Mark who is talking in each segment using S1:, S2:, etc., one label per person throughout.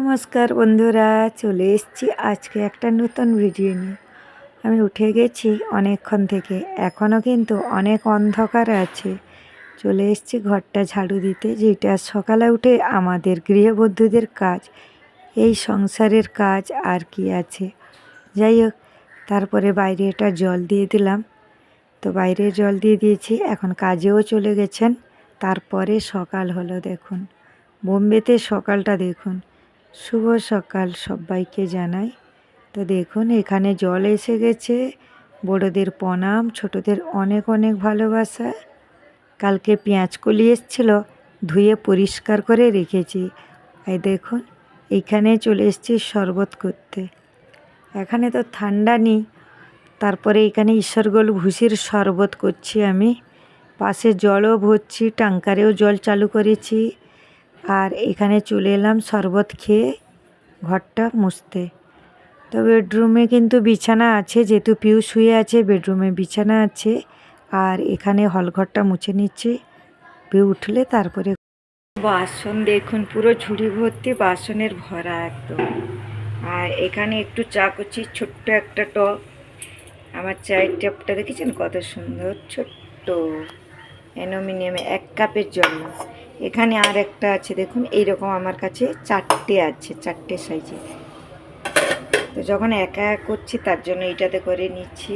S1: নমস্কার বন্ধুরা, চলে এসেছি আজকে একটা নতুন ভিডিও নিয়ে। আমি উঠে গেছি অনেকক্ষণ থেকে এখনও কিন্তু অনেক অন্ধকার আছে। চলে এসেছি ঘরটা ঝাড়ু দিতে, যেটা সকালে উঠে আমাদের গৃহবধূদের কাজ, এই সংসারের কাজ আর কি আছে। যাই হোক, তারপরে বাইরে এটা জল দিয়ে দিলাম। তো বাইরে জল দিয়ে দিয়েছি, এখন কাজেও চলে গেছেন। তারপরে সকাল হলো দেখুন। বোম্বেতে সকালটা দেখুন। শুভ সকাল সবাইকে জানাই। তো দেখুন, এখানে জল এসে গেছে। বড়দের প্রণাম, ছোটদের অনেক অনেক ভালোবাসা। কালকে পেঁয়াজ কলি এসেছিল, ধুয়ে পরিষ্কার করে রেখেছি। এই দেখুন এইখানে চলে এসেছি শরবত করতে। এখানে তো ঠান্ডা নেই, তারপরে এখানে ঈশ্বরগোল ভুসির শরবত করছি আমি। পাশে জলও ভরছি, ট্যাঙ্কারেও জল চালু করেছি। আর এখানে চলে এলাম শরবত খেয়ে ঘরটা মুছতে। তো বেডরুমে কিন্তু বিছানা আছে, যেহেতু পিউ শুয়ে আছে, বেডরুমে বিছানা আছে। আর এখানে হলঘরটা মুছে নিচ্ছি। পিউ উঠলে তারপরে বাসন দেখুন, পুরো ঝুড়ি ভর্তি বাসনের ভরা একদম। আর এখানে একটু চা করছি, ছোট্ট একটা টপ আমার চায়ের টপটা দেখেছেন কত সুন্দর? ছোট্ট। অ্যালুমিনিয়ামে এক কাপের জন্য এখানে আর একটা আছে, দেখুন, এইরকম আমার কাছে চারটে আছে, চারটে সাইজে। তো যখন একা এক করছি, তার জন্য এইটাতে করে নিচ্ছি।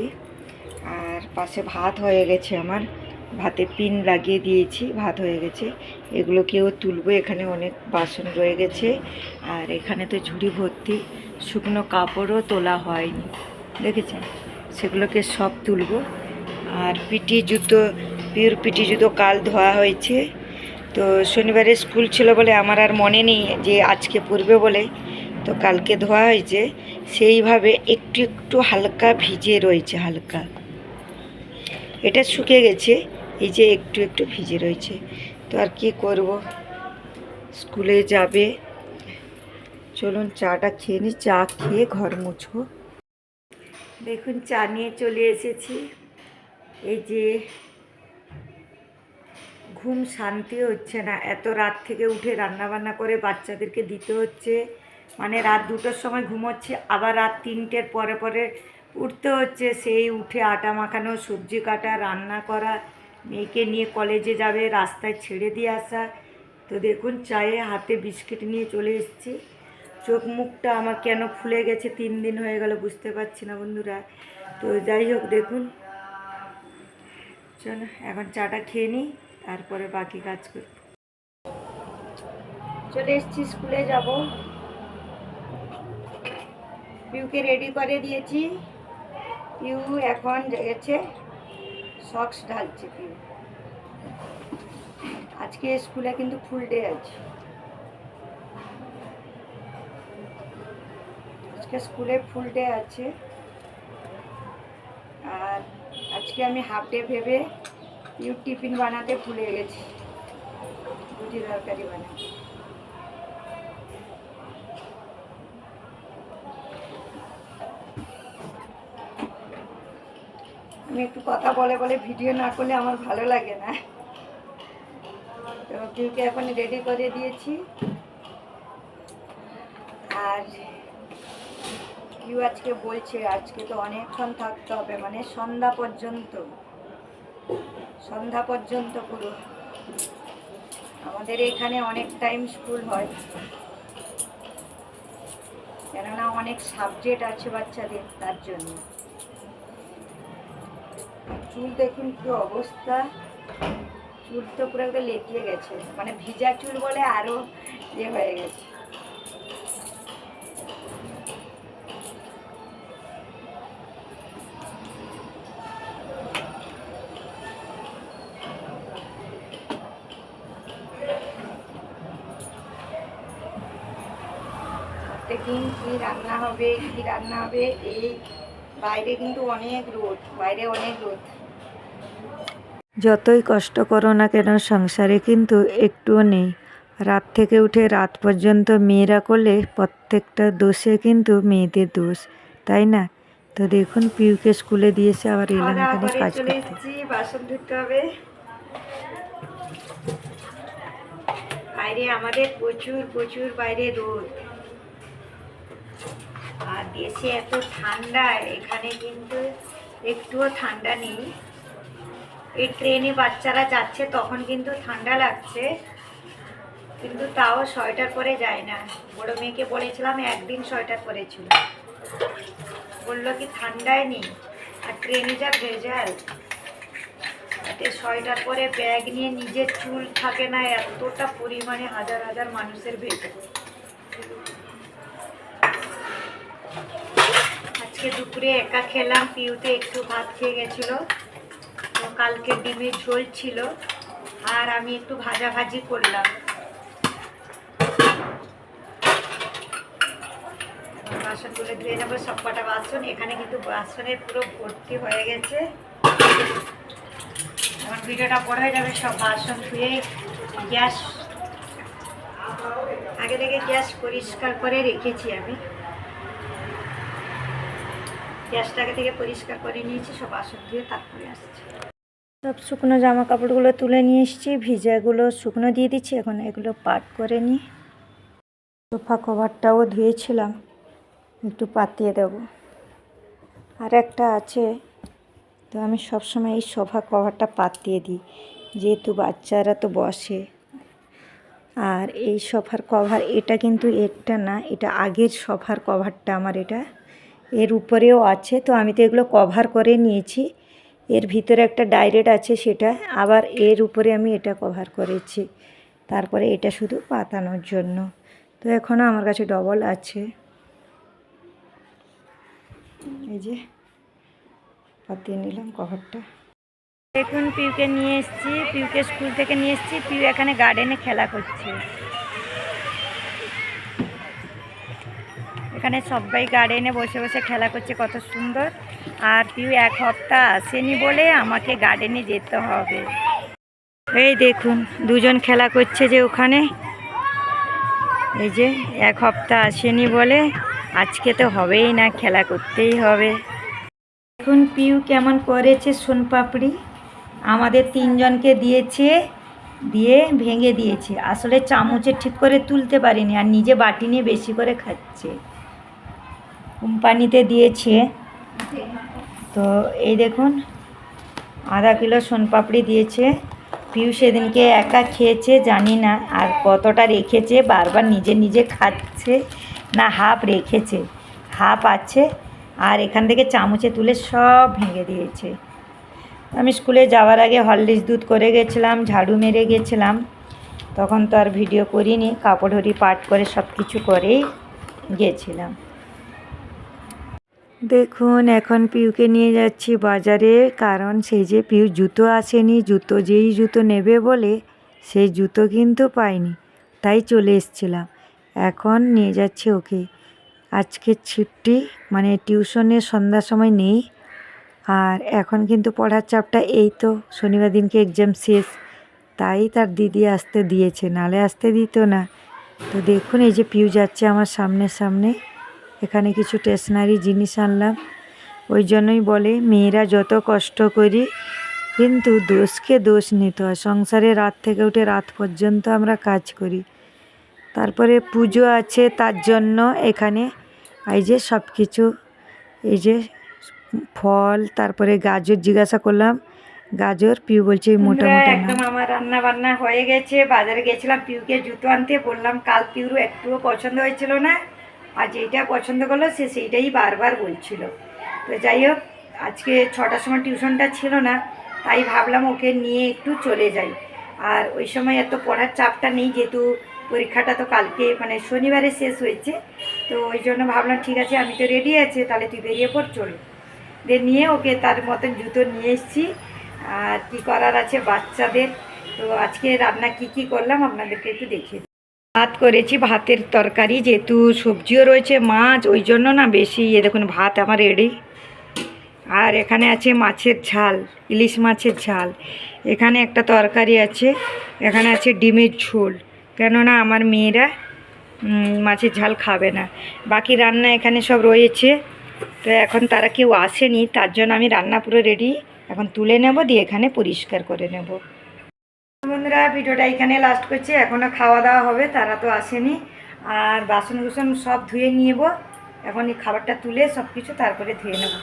S1: আর পাশে ভাত হয়ে গেছে আমার। ভাতে পিন লাগিয়ে দিয়েছি, ভাত হয়ে গেছে। এগুলোকেও তুলবো, এখানে অনেক বাসন রয়ে গেছে। আর এখানে তো ঝুড়ি ভর্তি শুকনো কাপড়ও তোলা হয়নি, দেখেছেন? সেগুলোকে সব তুলবো। আর পিটি জুতো, পিওর পিটি জুতো কাল ধোয়া হয়েছে। তো শনিবারে স্কুল ছিল বলে আমার আর মনে নেই যে আজকে পড়বে বলে। তো কালকে ধোয়া হয়েছে, সেইভাবে একটু একটু হালকা ভিজে রয়েছে, হালকা। এটা শুকে গেছে, এই যে একটু একটু ভিজে রয়েছে। তো আর কি করব? স্কুলে যাবে। চলুন চাটা খেয়ে নিই চা খেয়ে ঘর মুছবো। দেখুন, চা নিয়ে চলে এসেছি। এই যে ঘুম শান্তি হচ্ছে না। এত রাত থেকে উঠে রান্না বান্না করে বাচ্চাদেরকে দিতে হচ্ছে। মানে রাত দুটোর সময় ঘুমোচ্ছে, আবার রাত তিনটের পরে পরে উঠতে হচ্ছে। সেই উঠে আটা মাখানো, সবজি কাটা, রান্না করা, মেয়েকে নিয়ে কলেজে যাবে, রাস্তায় ছেড়ে দিয়ে আসা। তো দেখুন, চায়ে হাতে বিস্কিট নিয়ে চলে এসেছি। চোখ মুখটা আমার কেন ফুলে গেছে, তিন দিন হয়ে গেল, বুঝতে পারছি না বন্ধুরা। তো যাই হোক, দেখুন। চলো, এখন চাটা খেয়ে নিই। তারপরে বাকি কাজ করব। চলে এসেছি, স্কুলে যাব। পিউকে রেডি করে দিয়েছি। পিউ এখন গেছে সক্স ঢালছে পিউ। আজকে স্কুলে কিন্তু ফুল ডে আছে আজকে স্কুলে ফুল ডে আছে। আর আজকে আমি হাফ ডে ভেবে টিফিন বানাতে ভুলে গেছি। রুটি তরকারি বানাতে। আমি একটু কথা বলে বলে ভিডিও না করলে আমার ভালো লাগে না। তো পিউকে এখন রেডি করে দিয়েছি। আর পিউ আজকে বলছে, আজকে তো অনেকক্ষণ থাকতে হবে মানে সন্ধ্যা পর্যন্ত। সন্ধ্যা পর্যন্ত পুরো। আমাদের এখানে অনেক টাইম স্কুল হয়। কেননা অনেক সাবজেক্ট আছে বাচ্চাদের, তার জন্য। চুল দেখুন কি অবস্থা। চুল তো পুরো একদম লেটিয়ে গেছে। মানে ভিজা চুল বলে আরও ইয়ে হয়ে গেছে। প্রত্যেকদিন কী রান্না হবে কী রান্না হবে এই বাইরে কিন্তু অনেক রোদ বাইরে অনেক রোদ। যতই কষ্ট করো না কেন সংসারে কিন্তু একটুও নেই। রাত থেকে উঠে রাত পর্যন্ত মেয়েরা করলে প্রত্যেকটা দোষে কিন্তু মেয়েদের দোষ তাই না? তো দেখুন পিউকে স্কুলে দিয়েছে আবার এলাম এখানে কাজ করতে। বাসন ধুতে হবে। বাইরে আমাদের প্রচুর প্রচুর বাইরে রোদ। দেশে এত ঠান্ডা, এখানে কিন্তু একটুও ঠান্ডা নেই। এই ট্রেনে বাচ্চারা যাচ্ছে, তখন কিন্তু ঠান্ডা লাগছে। কিন্তু তাও সোয়েটার পরে যায় না। বড় মেয়েকে বলেছিলাম, একদিন সোয়েটার পরেছিল। বলল কি, ঠান্ডায় নেই। আর ট্রেনে যা ভেজাল। এতে সোয়েটার পরে ব্যাগ নিয়ে নিজের চুল থাকে না, এতটা পরিমাণে হাজার হাজার মানুষের ভেজাল। আজকে দুপুরে একা খেলাম, পিউতে একটু ভাত খেয়ে গেছিল। তো কালকে ডিমের ঝোল ছিল, আর আমি একটু ভাজা ভাজি করলাম বাসনগুলো ধুয়ে নেব সব কটা বাসন। এখানে কিন্তু বাসনের পুরো ভর্তি হয়ে গেছে। এখন ভিডিওটা বড় হয়ে যাবে, সব বাসন ধুয়ে গ্যাস আগে থেকে গ্যাস পরিষ্কার করে রেখেছি আমি। গ্যাসটাকে থেকে পরিষ্কার করে নিয়েছি, সব বাসন ধুয়ে তারপরে আসছি। সব শুকনো জামা কাপড়গুলো তুলে নিয়ে এসেছি, ভিজাগুলো শুকনো দিয়ে দিচ্ছি, এখন এগুলো পাট করে নিই সোফা কভারটাও ধুয়েছিলাম, একটু পাতিয়ে দেব। আর একটা আছে, তো আমি সবসময় এই সোফা কভারটা পাতিয়ে দিই, যেহেতু বাচ্চারা তো বসে। আর এই সোফার কভার, এটা কিন্তু এরটা না, এটা আগের সোফার কভারটা আমার এটা এর উপরেও আছে, তো আমি তো এগুলো কভার করে নিয়েছি। এর ভিতরে একটা ডাইরেক্ট আছে সেটা, আবার এর উপরে আমি এটা কভার করেছি। তারপরে এটা শুধু পাতানোর জন্য। তো এখনও আমার কাছে ডবল আছে। এই যে, পাতিয়ে নিলাম কভারটা দেখুন, পিউকে নিয়ে এসেছি, পিউকে স্কুল থেকে নিয়ে এসেছি, পিউ এখানে গার্ডেনে খেলা করছে। এখানে সবাই গার্ডেনে বসে বসে খেলা করছে, কত সুন্দর। আর পিউ এক হপ্তাহ আসেনি বলে আমাকে গার্ডেনে যেতে হবে। এই দেখুন, দুজন খেলা করছে যে ওখানে। এই যে, এক হপ্তাহ আসেনি বলে আজকে তো হবেই না, খেলা করতেই হবে। এখন পিউ কেমন করেছে, সোনপাপড়ি। আমাদের তিনজনকে দিয়েছে দিয়ে ভেঙে দিয়েছে। আসলে চামচে ঠিক করে তুলতে পারিনি আর নিজে বাটি নিয়ে বেশি করে খাচ্ছে। কোম্পানিতে দিয়েছে। তো এই দেখুন, আধা কিলো সোনপাপড়ি দিয়েছে। পিউ সেদিনকে একা খেয়েছে, জানি না আর কতটা রেখেছে, বারবার নিজে নিজে খাচ্ছে না, হাফ রেখেছে, হাফ আছে। আর এখান থেকে চামচে তুলে সব ভেঙে দিয়েছে। আমি স্কুলে যাওয়ার আগে হরলিক্স দুধ করে গেছিলাম, ঝাড়ু মেরে গেছিলাম। তখন তো আর ভিডিও করিনি, কাপড় হরি পাট করে সব কিছু করেই গেছিলাম। দেখুন, এখন পিউকে নিয়ে যাচ্ছি বাজারে, কারণ সেই যে পিউ জুতো আসেনি, জুতো যেই জুতো নেবে বলে সেই জুতো কিন্তু পাইনি তাই চলে এসছিলাম। এখন নিয়ে যাচ্ছি ওকে। আজকে ছুটি মানে টিউশনে সন্ধ্যার সময় নেই। আর এখন কিন্তু পড়ার চাপটা এই তো, শনিবার দিনকে এক্সাম শেষ। তাই তার দিদি আসতে দিয়েছে, নালে আসতে দিত না। তো দেখুন, এই যে পিউ যাচ্ছে আমার সামনে সামনে। এখানে কিছু স্টেশনারি জিনিস আনলাম। ওই জন্যই বলে, মেয়েরা যত কষ্ট করি, কিন্তু দোষকে দোষ নিতে হয়। সংসারে রাত থেকে উঠে রাত পর্যন্ত আমরা কাজ করি। তারপরে পুজো আছে তার জন্য এখানে। এই যে সব কিছু এই যে ফল তারপরে গাজর জিজ্ঞাসা করলাম। গাজর পিউ বলছে এই মোটা মোটা একদম আমার রান্না বান্না হয়ে গেছে। বাজারে গেছিলাম পিউকে জুতো আনতে। বললাম কাল পিউরও একটুও পছন্দ হয়েছিল না। আর যেইটা পছন্দ করল সে সেইটাই বারবার বলছিল। তো যাই হোক আজকে ছটার সময় টিউশনটা ছিল না তাই ভাবলাম ওকে নিয়ে একটু চলে যাই। আর ওই সময় এত পড়ার চাপটা নেই যেহেতু পরীক্ষাটা তো কালকে মানে শনিবারে শেষ হয়েছে। তো ওই জন্য ভাবলাম ঠিক আছে আমি তো রেডি আছে তাহলে তুই বেরিয়ে পড় চলো। দিয়ে নিয়ে ওকে তার মতন জুতো নিয়ে এসেছি। আর কি করার আছে বাচ্চাদের? তো আজকে রান্না কি কি করলাম আপনাদেরকে একটু দেখিয়ে ভাত করেছি, ভাতের তরকারি, যেহেতু সবজিও রয়েছে, মাছ, ওই জন্য না বেশি, এ দেখুন ভাত আমার রেডি। আর এখানে আছে মাছের ঝাল, ইলিশ মাছের ঝাল। এখানে একটা তরকারি আছে, এখানে আছে ডিমের ঝোল। কেননা আমার মেয়েরা মাছের ঝাল খাবে না। বাকি রান্না এখানে সব রয়েছে। তো এখন তারা কেউ আসেনি, তার জন্য আমি রান্না পুরো রেডি এখন তুলে নেব, দিয়ে এখানে পরিষ্কার করে নেব। বন্ধুরা, ভিডিওটা এখানে লাস্ট করছি। এখনও খাওয়া দাওয়া হবে, তারা তো আসেনি। আর বাসন কুসন সব ধুয়ে নিয়েব এখন এই খাবারটা তুলে সব কিছু তারপরে ধুয়ে নেব।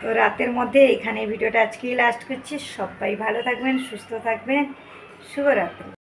S1: তো রাতের মধ্যে এখানে ভিডিওটা আজকেই লাস্ট করছি। সবাই ভালো থাকবেন, সুস্থ থাকবেন। শুভরাত্রি।